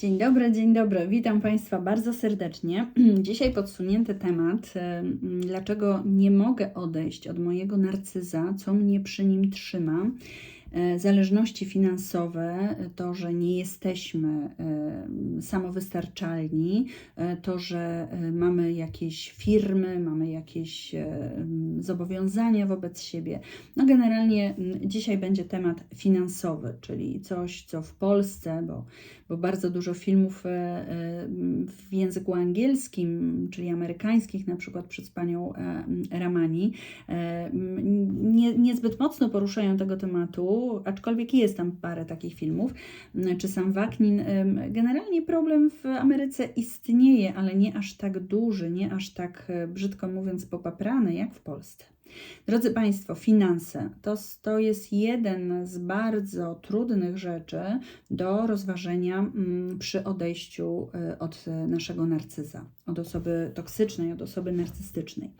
Dzień dobry, dzień dobry. Witam Państwa bardzo serdecznie. Dzisiaj podsunięty temat, dlaczego nie mogę odejść od mojego narcyza, co mnie przy nim trzyma. E, Zależności finansowe, to, że nie jesteśmy e, samowystarczalni, e, to, że mamy jakieś firmy, mamy jakieś zobowiązania wobec siebie. No generalnie dzisiaj będzie temat finansowy, czyli coś, co w Polsce, bo, bo bardzo dużo filmów w języku angielskim, czyli amerykańskich, na przykład przez panią Ramani, niezbyt mocno poruszają tego tematu, aczkolwiek jest tam parę takich filmów, m, czy sam Waknin. Generalnie problem w Ameryce istnieje, ale nie aż tak duży, nie aż tak, e, brzydko mówiąc, popaprany jak w Polsce. Drodzy Państwo, finanse to, to jest jeden z bardzo trudnych rzeczy do rozważenia mm, przy odejściu e, od naszego narcyza, od osoby toksycznej, od osoby narcystycznej.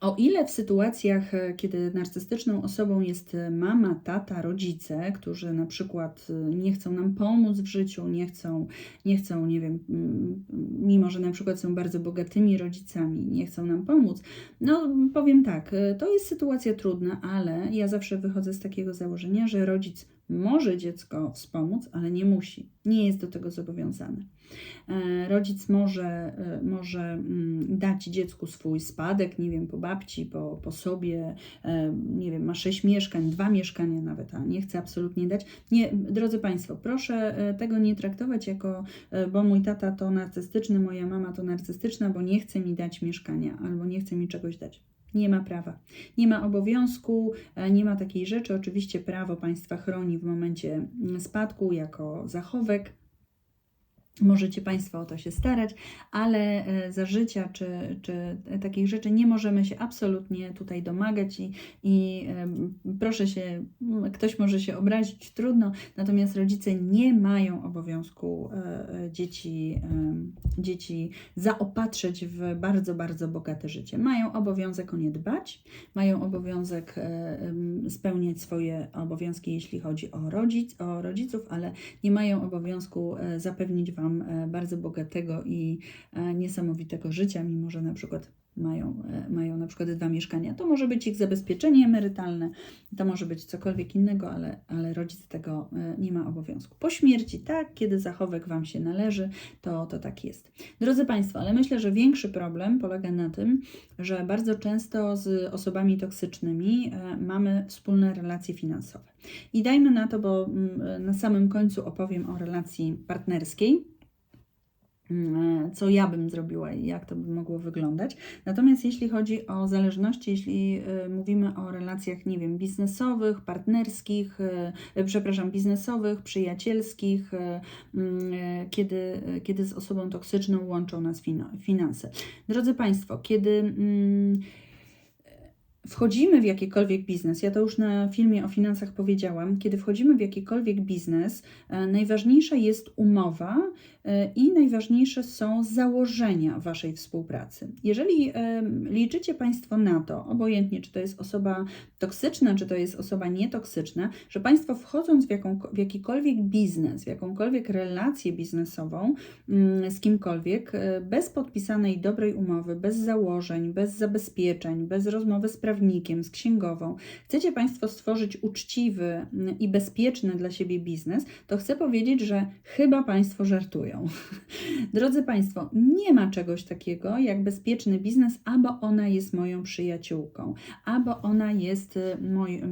O ile w sytuacjach, e, kiedy narcystyczną osobą jest e, mama, tata, rodzice, którzy na przykład e, nie chcą nam pomóc w życiu, nie chcą, nie chcą, nie wiem, mm, mimo że na przykład są bardzo bogatymi rodzicami, nie chcą nam pomóc, no powiem tak, to jest sytuacja trudna, ale ja zawsze wychodzę z takiego założenia, że rodzic może dziecko wspomóc, ale nie musi, nie jest do tego zobowiązany. E, Rodzic może, e, może mm, dać dziecku swój spadek, nie wiem, po babci, po, po sobie, e, nie wiem, ma sześć mieszkań, dwa mieszkania nawet, a nie chce absolutnie dać. Nie, drodzy Państwo, proszę tego nie traktować jako, bo mój tata to narcystyczny, moja mama to narcystyczna, bo nie chce mi dać mieszkania albo nie chce mi czegoś dać. Nie ma prawa, nie ma obowiązku, e, nie ma takiej rzeczy. Oczywiście prawo państwa chroni w momencie mm, spadku jako zachowek. Możecie Państwo o to się starać, ale e, za życia czy, czy takich rzeczy nie możemy się absolutnie tutaj domagać i, i proszę się, ktoś może się obrazić, trudno, natomiast rodzice nie mają obowiązku e, e, dzieci, dzieci zaopatrzyć w bardzo, bardzo bogate życie. Mają obowiązek o nie dbać, mają obowiązek spełniać swoje obowiązki, jeśli chodzi o, rodzic, o rodziców, ale nie mają obowiązku zapewnić Wam e, bardzo bogatego i e, niesamowitego życia, mimo że na przykład mają, e, mają na przykład dwa mieszkania. To może być ich zabezpieczenie emerytalne, to może być cokolwiek innego, ale, ale rodzic tego nie ma obowiązku. Po śmierci, tak, kiedy zachowek Wam się należy, to, to tak jest. Drodzy Państwo, ale myślę, że większy problem polega na tym, że bardzo często z osobami toksycznymi mamy wspólne relacje finansowe. I dajmy na to, bo mm, na samym końcu opowiem o relacji partnerskiej. Mm, Co ja bym zrobiła i jak to by mogło wyglądać. Natomiast jeśli chodzi o zależności, jeśli y, mówimy o relacjach, nie wiem, biznesowych, partnerskich, y, przepraszam, biznesowych, przyjacielskich, y, mm, kiedy, kiedy z osobą toksyczną łączą nas fina- finanse. Drodzy Państwo, kiedy. mm, wchodzimy w jakikolwiek biznes, ja to już na filmie o finansach powiedziałam, kiedy wchodzimy w jakikolwiek biznes, e, najważniejsza jest umowa e, i najważniejsze są założenia Waszej współpracy. Jeżeli e, liczycie Państwo na to, obojętnie czy to jest osoba toksyczna, czy to jest osoba nietoksyczna, że Państwo wchodząc w, jaką, w jakikolwiek biznes, w jakąkolwiek relację biznesową mm, z kimkolwiek, bez podpisanej dobrej umowy, bez założeń, bez zabezpieczeń, bez rozmowy z prawnikiem, z księgową, chcecie Państwo stworzyć uczciwy mm, i bezpieczny dla siebie biznes, to chcę powiedzieć, że chyba Państwo żartują. Drodzy Państwo, nie ma czegoś takiego jak bezpieczny biznes, albo ona jest moją przyjaciółką, albo ona jest y, moj,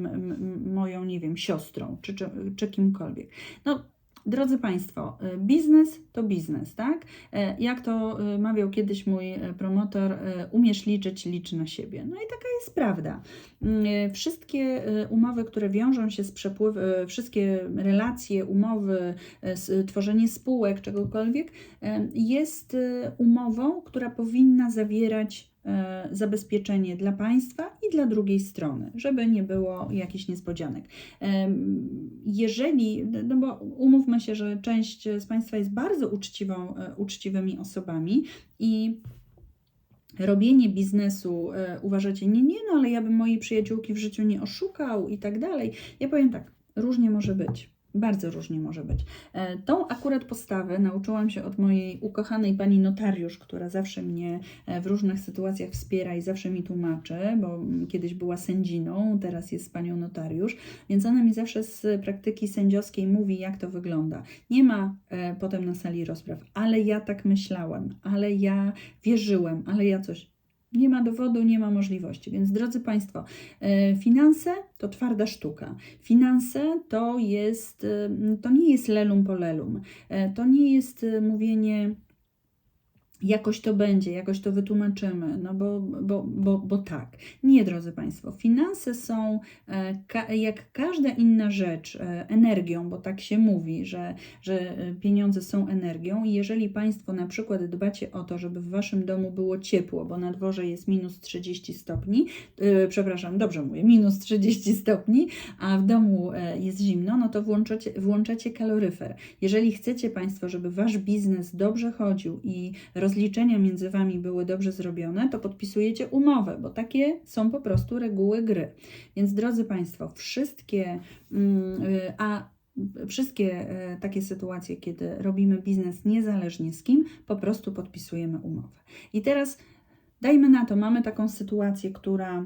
moją, nie wiem, siostrą, czy, czy, czy kimkolwiek. No, Drodzy Państwo, y, biznes to biznes, tak? E, Jak to y, mawiał kiedyś mój promotor, umiesz liczyć, licz na siebie. No i taka jest prawda. Wszystkie umowy, które wiążą się z przepływem, wszystkie relacje, umowy, tworzenie spółek, czegokolwiek, jest umową, która powinna zawierać zabezpieczenie dla państwa i dla drugiej strony, żeby nie było jakichś niespodzianek. Em, Jeżeli, no bo umówmy się, że część z Państwa jest bardzo uczciwą, e, uczciwymi osobami i robienie biznesu e, uważacie, nie, nie, no ale ja bym mojej przyjaciółki w życiu nie oszukał i tak dalej. Ja powiem tak, różnie może być. Bardzo różnie może być. E, Tą akurat postawę nauczyłam się od mojej ukochanej pani notariusz, która zawsze mnie e, w różnych sytuacjach wspiera i zawsze mi tłumaczy, bo mm, kiedyś była sędziną, teraz jest panią notariusz, więc ona mi zawsze z praktyki sędziowskiej mówi, jak to wygląda. Nie ma e, potem na sali rozpraw, ale ja tak myślałem, ale ja wierzyłem, ale ja coś. Nie ma dowodu, nie ma możliwości. Więc drodzy Państwo, e, finanse to twarda sztuka. Finanse to jest, e, to nie jest lelum po lelum. E, To nie jest mówienie jakoś to będzie, jakoś to wytłumaczymy, no bo, bo, bo, bo tak. Nie, drodzy Państwo, finanse są e, jak każda inna rzecz e, energią, bo tak się mówi, że, że e, pieniądze są energią i jeżeli Państwo na przykład dbacie o to, żeby w Waszym domu było ciepło, bo na dworze jest minus 30 stopni, przepraszam, dobrze mówię, minus 30 stopni, a w domu jest zimno, no to włączacie, włączacie kaloryfer. Jeżeli chcecie Państwo, żeby Wasz biznes dobrze chodził i rozliczenia między Wami były dobrze zrobione, to podpisujecie umowę, bo takie są po prostu reguły gry. Więc drodzy Państwo, wszystkie, mm, y, a wszystkie e, takie sytuacje, kiedy robimy biznes niezależnie z kim, po prostu podpisujemy umowę. I teraz dajmy na to, mamy taką sytuację, która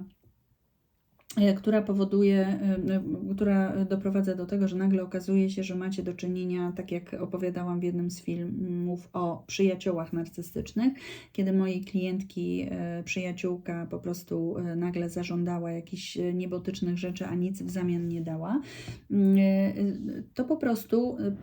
która powoduje, e, która doprowadza do tego, że nagle okazuje się, że macie do czynienia, tak jak opowiadałam w jednym z filmów o przyjaciołach narcystycznych, kiedy mojej klientki e, przyjaciółka po prostu e, nagle zażądała jakichś e, niebotycznych rzeczy, a nic w zamian nie dała, mm, e, to po prostu e,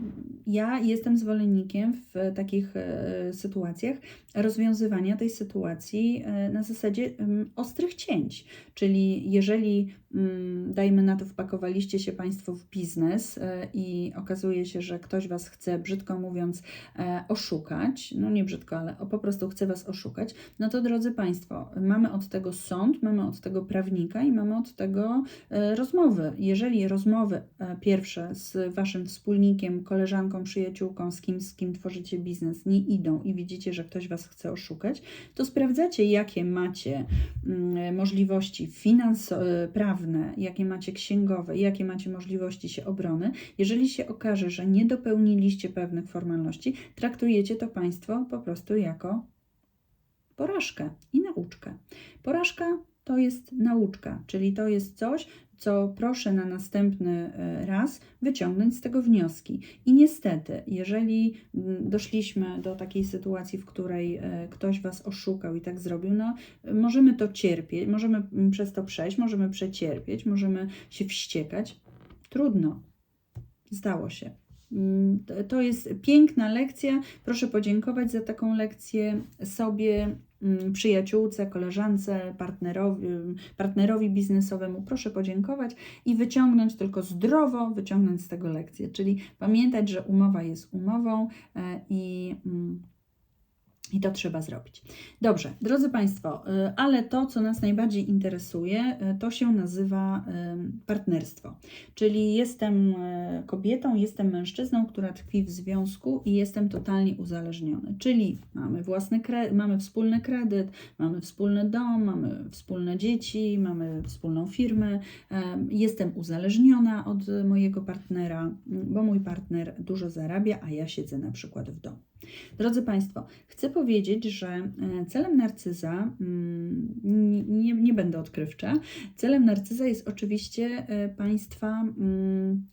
ja jestem zwolennikiem w takich e, sytuacjach rozwiązywania tej sytuacji e, na zasadzie em, ostrych cięć. Czyli jeżeli, mm, dajmy na to, wpakowaliście się Państwo w biznes e, i okazuje się, że ktoś Was chce, brzydko mówiąc, e, oszukać, no nie brzydko, ale po prostu chce Was oszukać, no to drodzy Państwo, mamy od tego sąd, mamy od tego prawnika i mamy od tego e, rozmowy. Jeżeli rozmowy pierwsze z Waszym wspólnikiem, koleżanką, przyjaciółką, z kim, z kim tworzycie biznes, nie idą i widzicie, że ktoś Was chce oszukać, to sprawdzacie, jakie macie mm, możliwości finansowe, prawne, jakie macie księgowe, jakie macie możliwości się obrony. Jeżeli się okaże, że nie dopełniliście pewnych formalności, traktujecie to Państwo po prostu jako porażkę i nauczkę. Porażka to jest nauczka, czyli to jest coś, co proszę na następny e, raz wyciągnąć z tego wnioski. I niestety, jeżeli mm, doszliśmy do takiej sytuacji, w której e, ktoś Was oszukał i tak zrobił, no możemy to cierpieć, możemy mm, przez to przejść, możemy przecierpieć, możemy się wściekać. Trudno. Zdało się. Mm, to- jest piękna lekcja. Proszę podziękować za taką lekcję sobie, przyjaciółce, koleżance, partnerowi, partnerowi biznesowemu. Proszę podziękować i wyciągnąć tylko zdrowo, wyciągnąć z tego lekcję. Czyli pamiętać, że umowa jest umową e, i. i to trzeba zrobić. Dobrze, drodzy Państwo, y, ale to, co nas najbardziej interesuje, y, to się nazywa ym, partnerstwo. Czyli jestem y, kobietą, jestem mężczyzną, która tkwi w związku i jestem totalnie uzależniony. Czyli mamy własny mamy wspólny kredyt, mamy wspólny dom, mamy wspólne dzieci, mamy wspólną firmę. Em, Jestem uzależniona od y, mojego partnera, bo mój partner dużo zarabia, a ja siedzę na przykład w domu. Drodzy Państwo, chcę powiedzieć, że e, celem narcyza, mm, nie, nie, będę odkrywcza, celem narcyza jest oczywiście e, Państwa mm,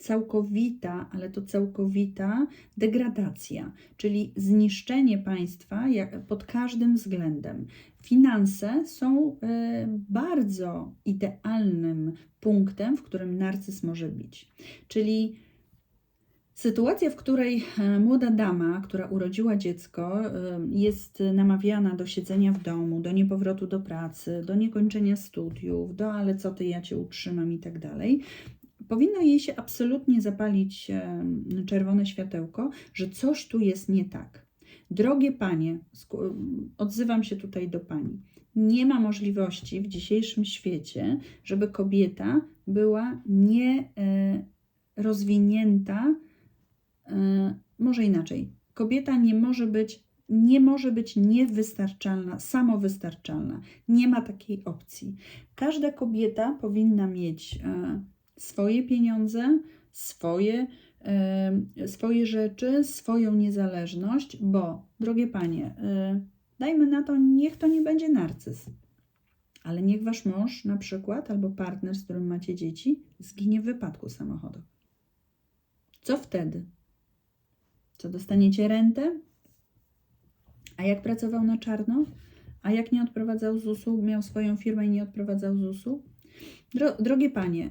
całkowita, ale to całkowita degradacja, czyli zniszczenie państwa pod każdym względem. Finanse są e, bardzo idealnym punktem, w którym narcyz może bić. Czyli Sytuacja, w której e, młoda dama, która urodziła dziecko, e, jest namawiana do siedzenia w domu, do niepowrotu do pracy, do niekończenia studiów, do ale co ty, ja cię utrzymam i tak dalej, powinno jej się absolutnie zapalić e, czerwone światełko, że coś tu jest nie tak. Drogie panie, odzywam się tutaj do pani. Nie ma możliwości w dzisiejszym świecie, żeby kobieta była nie rozwinięta, e, może inaczej. Kobieta nie może być nie może być niewystarczalna, samowystarczalna. Nie ma takiej opcji. Każda kobieta powinna mieć e, swoje pieniądze, swoje, e, swoje rzeczy, swoją niezależność, bo, drogie panie, dajmy na to, niech to nie będzie narcyz, ale niech wasz mąż na przykład albo partner, z którym macie dzieci, zginie w wypadku samochodowym. Co wtedy? Co dostaniecie rentę? A jak pracował na czarno? A jak nie odprowadzał ZUS-u, miał swoją firmę i nie odprowadzał ZUS-u? Dro, drogie panie, y,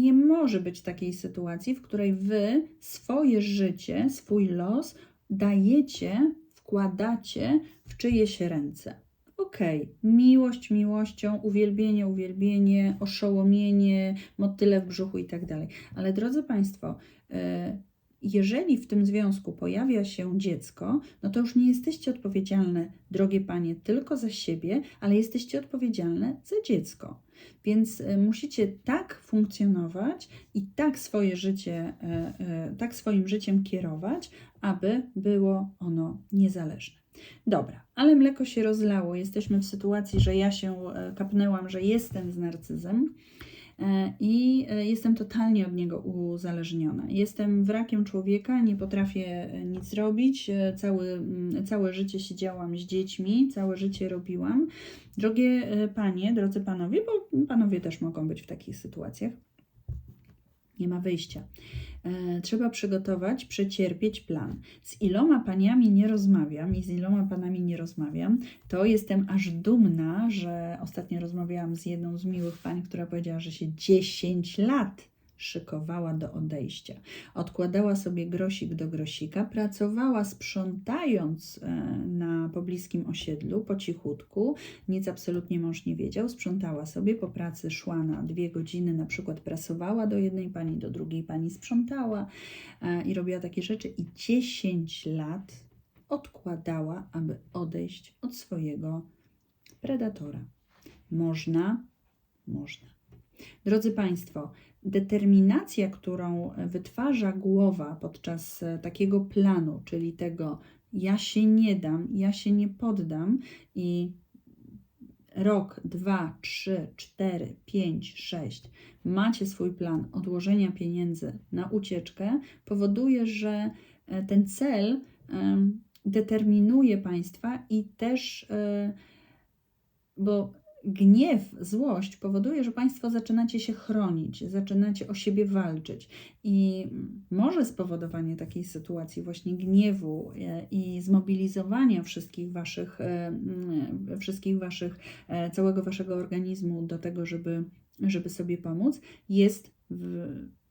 nie może być takiej sytuacji, w której wy swoje życie, swój los dajecie, wkładacie w czyjeś ręce. Okej, okay. miłość miłością, uwielbienie, uwielbienie, oszołomienie, motyle w brzuchu i tak dalej. Ale drodzy Państwo, y, jeżeli w tym związku pojawia się dziecko, no to już nie jesteście odpowiedzialne, drogie panie, tylko za siebie, ale jesteście odpowiedzialne za dziecko. Więc e, musicie tak funkcjonować i tak swoje życie, e, e, tak swoim życiem kierować, aby było ono niezależne. Dobra, ale mleko się rozlało. Jesteśmy w sytuacji, że ja się kapnęłam, że jestem z narcyzem. E, i e, jestem totalnie od niego uzależniona. Jestem wrakiem człowieka, nie potrafię e, nic zrobić. Całe, mm, całe życie siedziałam z dziećmi, całe życie robiłam. Drogie panie, drodzy panowie, bo panowie też mogą być w takich sytuacjach. Nie ma wyjścia. E, trzeba przygotować, przecierpieć plan. Z iloma paniami nie rozmawiam i z iloma panami nie rozmawiam, to jestem aż dumna, że ostatnio rozmawiałam z jedną z miłych pań, która powiedziała, że się 10 lat szykowała do odejścia. Odkładała sobie grosik do grosika, pracowała sprzątając e, na pobliskim osiedlu po cichutku, nic absolutnie mąż nie wiedział, sprzątała sobie, po pracy szła na dwie godziny, na przykład prasowała do jednej pani, do drugiej pani sprzątała e, i robiła takie rzeczy i 10 lat odkładała, aby odejść od swojego predatora. Można, można. Drodzy Państwo, determinacja, którą wytwarza głowa podczas e, takiego planu, czyli tego ja się nie dam, ja się nie poddam i rok, dwa, trzy, cztery, pięć, sześć macie swój plan odłożenia pieniędzy na ucieczkę, powoduje, że e, ten cel determinuje Państwa i też, e, bo gniew, złość powoduje, że Państwo zaczynacie się chronić, zaczynacie o siebie walczyć. I może spowodowanie takiej sytuacji, właśnie gniewu e, i zmobilizowania wszystkich Waszych, e, wszystkich waszych e, całego Waszego organizmu do tego, żeby, żeby sobie pomóc, jest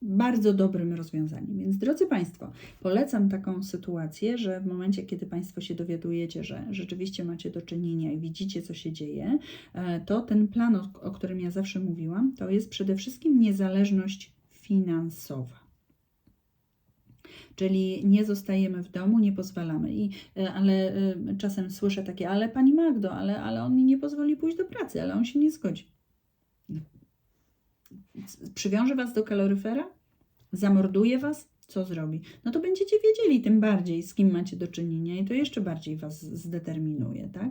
bardzo dobrym rozwiązaniem. Więc drodzy Państwo, polecam taką sytuację, że w momencie, kiedy Państwo się dowiadujecie, że rzeczywiście macie do czynienia i widzicie, co się dzieje, e, to ten plan, o którym ja zawsze mówiłam, to jest przede wszystkim niezależność finansowa. Czyli nie zostajemy w domu, nie pozwalamy. I, e, ale e, czasem słyszę takie, ale pani Magdo, ale, ale on mi nie pozwoli pójść do pracy, ale on się nie zgodzi przywiąże was do kaloryfera, zamorduje was, co zrobi? No to będziecie wiedzieli tym bardziej, z kim macie do czynienia i to jeszcze bardziej was zdeterminuje, tak?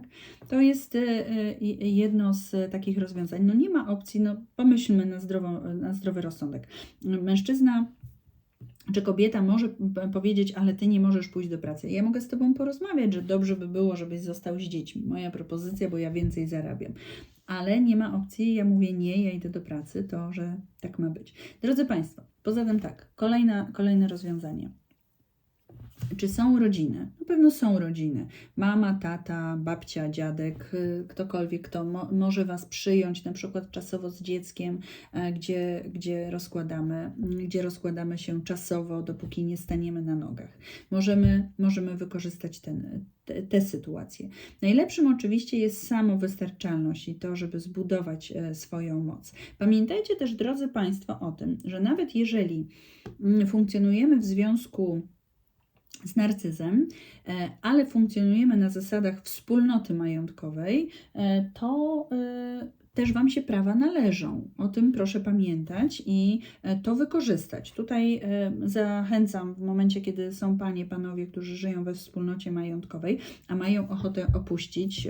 To jest e, e, jedno z takich rozwiązań. No nie ma opcji, no pomyślmy na, zdrową, na zdrowy rozsądek. Mężczyzna czy kobieta może powiedzieć, ale ty nie możesz pójść do pracy? Ja mogę z tobą porozmawiać, że dobrze by było, żebyś został z dziećmi. Moja propozycja, bo ja więcej zarabiam ale nie ma opcji, ja mówię nie, ja idę do pracy, to że tak ma być. Drodzy Państwo, poza tym tak, kolejna, kolejne rozwiązanie. Czy są rodziny? Na pewno są rodziny. Mama, tata, babcia, dziadek, y, ktokolwiek, kto mo może Was przyjąć, na przykład czasowo z dzieckiem, e, gdzie, gdzie, rozkładamy, gdzie rozkładamy się czasowo, dopóki nie staniemy na nogach. Możemy, możemy wykorzystać ten, te, te sytuacje. Najlepszym oczywiście jest samowystarczalność i to, żeby zbudować e, swoją moc. Pamiętajcie też, drodzy Państwo, o tym, że nawet jeżeli mm, funkcjonujemy w związku z narcyzem, e, ale funkcjonujemy na zasadach wspólnoty majątkowej, e, to e, też Wam się prawa należą. O tym proszę pamiętać i to wykorzystać. Tutaj zachęcam w momencie, kiedy są Panie, Panowie, którzy żyją we wspólnocie majątkowej, a mają ochotę opuścić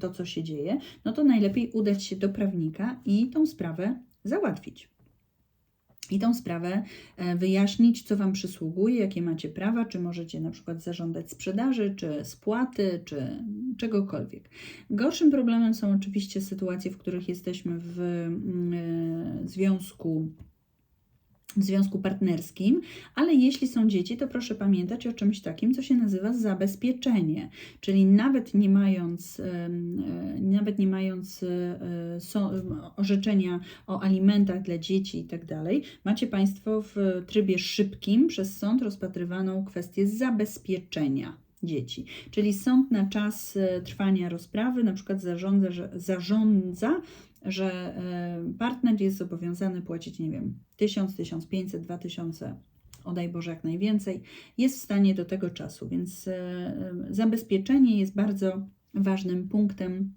to, co się dzieje, no to najlepiej udać się do prawnika i tą sprawę załatwić. I tą sprawę e, wyjaśnić, co Wam przysługuje, jakie macie prawa, czy możecie na przykład zażądać sprzedaży, czy spłaty, czy czegokolwiek. Gorszym problemem są oczywiście sytuacje, w których jesteśmy w mm, e, związku w związku partnerskim, ale jeśli są dzieci, to proszę pamiętać o czymś takim, co się nazywa zabezpieczenie, czyli nawet nie mając, e, nawet nie mając e, orzeczenia o alimentach dla dzieci i tak dalej, macie Państwo w trybie szybkim przez sąd rozpatrywaną kwestię zabezpieczenia dzieci. Czyli sąd na czas e, trwania rozprawy na przykład zarządza, że, zarządza, że e, partner jest zobowiązany płacić, nie wiem, 1000, 1500, 2000 o daj Boże jak najwięcej, jest w stanie do tego czasu, więc e, zabezpieczenie jest bardzo ważnym punktem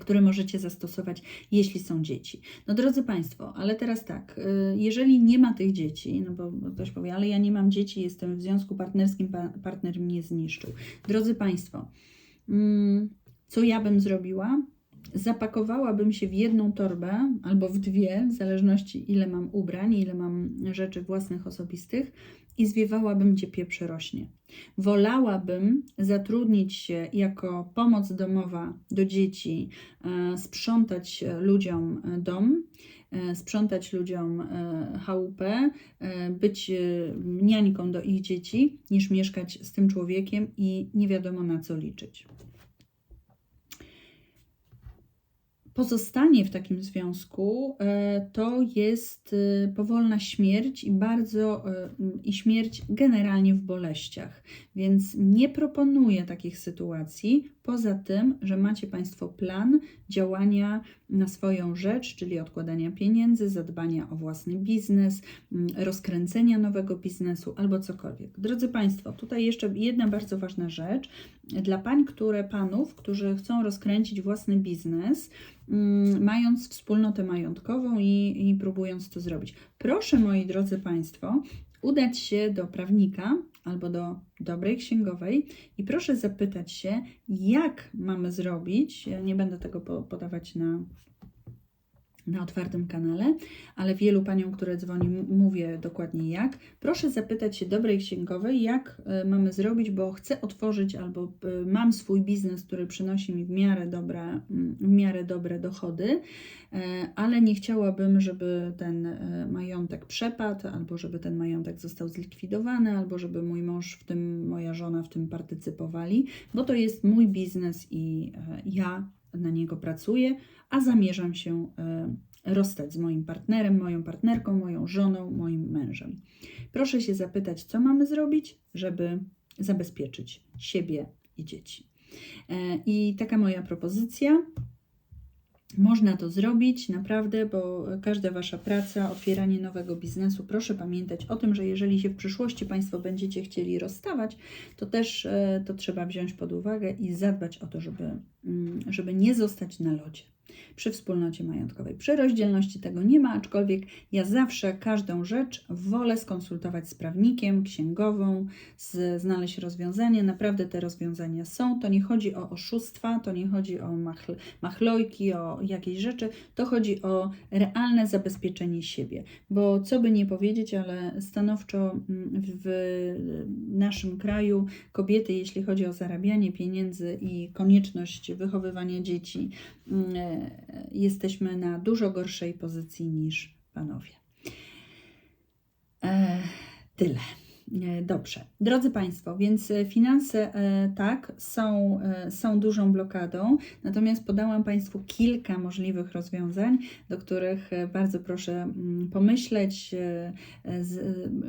które możecie zastosować, jeśli są dzieci. No drodzy Państwo, ale teraz tak, e, jeżeli nie ma tych dzieci, no bo ktoś powie, ale ja nie mam dzieci, jestem w związku partnerskim, partner mnie zniszczył. Drodzy Państwo, mm, co ja bym zrobiła? Zapakowałabym się w jedną torbę albo w dwie, w zależności ile mam ubrań, ile mam rzeczy własnych, osobistych i zwiewałabym, gdzie pieprz rośnie. Wolałabym zatrudnić się jako pomoc domowa do dzieci, e, sprzątać ludziom dom, e, sprzątać ludziom e, chałupę, być niańką do ich dzieci, niż mieszkać z tym człowiekiem i nie wiadomo na co liczyć. Pozostanie w takim związku e, to jest e, powolna śmierć i bardzo e, i śmierć generalnie w boleściach. Więc nie proponuję takich sytuacji, poza tym, że macie Państwo plan działania na swoją rzecz, czyli odkładania pieniędzy, zadbania o własny biznes, rozkręcenia nowego biznesu albo cokolwiek. Drodzy Państwo, tutaj jeszcze jedna bardzo ważna rzecz. Dla pań, które panów, którzy chcą rozkręcić własny biznes, Mm, mając wspólnotę majątkową i, i próbując to zrobić. Proszę, moi drodzy Państwo, udać się do prawnika albo do dobrej księgowej i proszę zapytać się, jak mamy zrobić. Ja nie będę tego podawać na na otwartym kanale, ale wielu paniom, które dzwoni, mówię dokładnie jak. Proszę zapytać się dobrej księgowej, jak e, mamy zrobić, bo chcę otworzyć albo e, mam swój biznes, który przynosi mi w miarę dobre, mm, w miarę dobre dochody, e, ale nie chciałabym, żeby ten majątek przepadł, albo żeby ten majątek został zlikwidowany, albo żeby mój mąż w tym, moja żona w tym partycypowali, bo to jest mój biznes i ja na niego pracuję, a zamierzam się e, rozstać z moim partnerem, moją partnerką, moją żoną, moim mężem. Proszę się zapytać, co mamy zrobić, żeby zabezpieczyć siebie i dzieci. E, I taka moja propozycja. Można to zrobić naprawdę, bo każda Wasza praca, otwieranie nowego biznesu, proszę pamiętać o tym, że jeżeli się w przyszłości Państwo będziecie chcieli rozstawać, to też e, to trzeba wziąć pod uwagę i zadbać o to, żeby, mm, żeby nie zostać na lodzie przy wspólnocie majątkowej. Przy rozdzielności tego nie ma, aczkolwiek ja zawsze każdą rzecz wolę skonsultować z prawnikiem, księgową, z, znaleźć rozwiązanie. Naprawdę te rozwiązania są. To nie chodzi o oszustwa, to nie chodzi o machl machlojki, o jakieś rzeczy, to chodzi o realne zabezpieczenie siebie. Bo co by nie powiedzieć, ale stanowczo mm, w naszym kraju kobiety, jeśli chodzi o zarabianie pieniędzy i konieczność wychowywania dzieci, mm, jesteśmy na dużo gorszej pozycji niż panowie. E, tyle. E, dobrze. Drodzy Państwo, więc e, finanse e, tak, są, są dużą blokadą, natomiast podałam Państwu kilka możliwych rozwiązań, do których bardzo proszę mm, pomyśleć.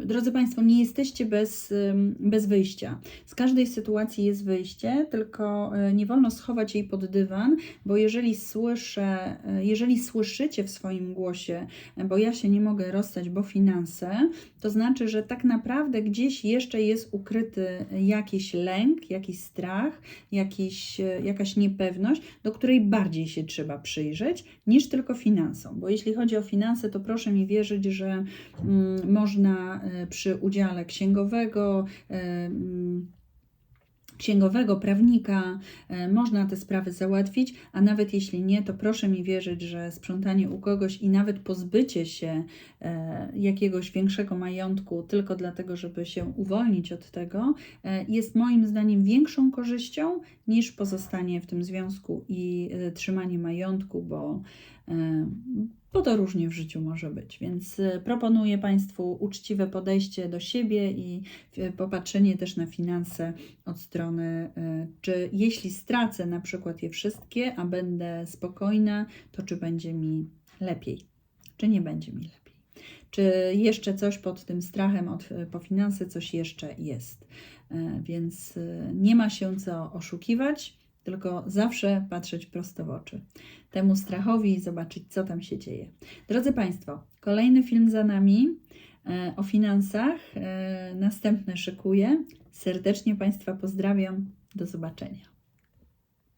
Drodzy Państwo, nie jesteście bez, bez wyjścia. Z każdej sytuacji jest wyjście, tylko nie wolno schować jej pod dywan, bo jeżeli słyszę, jeżeli słyszycie w swoim głosie, bo ja się nie mogę rozstać, bo finanse, to znaczy, że tak naprawdę gdzieś jeszcze jest ukryty jakiś lęk, jakiś strach, jakiś, jakaś niepewność, do której bardziej się trzeba przyjrzeć niż tylko finansom. Bo jeśli chodzi o finanse, to proszę mi wierzyć, że mm, można e, przy udziale księgowego, e, mm, księgowego, prawnika, e, można te sprawy załatwić, a nawet jeśli nie, to proszę mi wierzyć, że sprzątanie u kogoś i nawet pozbycie się e, jakiegoś większego majątku tylko dlatego, żeby się uwolnić od tego, e, jest moim zdaniem większą korzyścią niż pozostanie w tym związku i trzymanie majątku, bo, bo to różnie w życiu może być. Więc e, proponuję Państwu uczciwe podejście do siebie i e, popatrzenie też na finanse od strony, e, czy jeśli stracę na przykład je wszystkie, a będę spokojna, to czy będzie mi lepiej, czy nie będzie mi lepiej. Czy jeszcze coś pod tym strachem od, po finanse, coś jeszcze jest. Więc nie ma się co oszukiwać, tylko zawsze patrzeć prosto w oczy temu strachowi i zobaczyć, co tam się dzieje. Drodzy Państwo, kolejny film za nami e, o finansach. E, Następny szykuję. Serdecznie Państwa pozdrawiam. Do zobaczenia.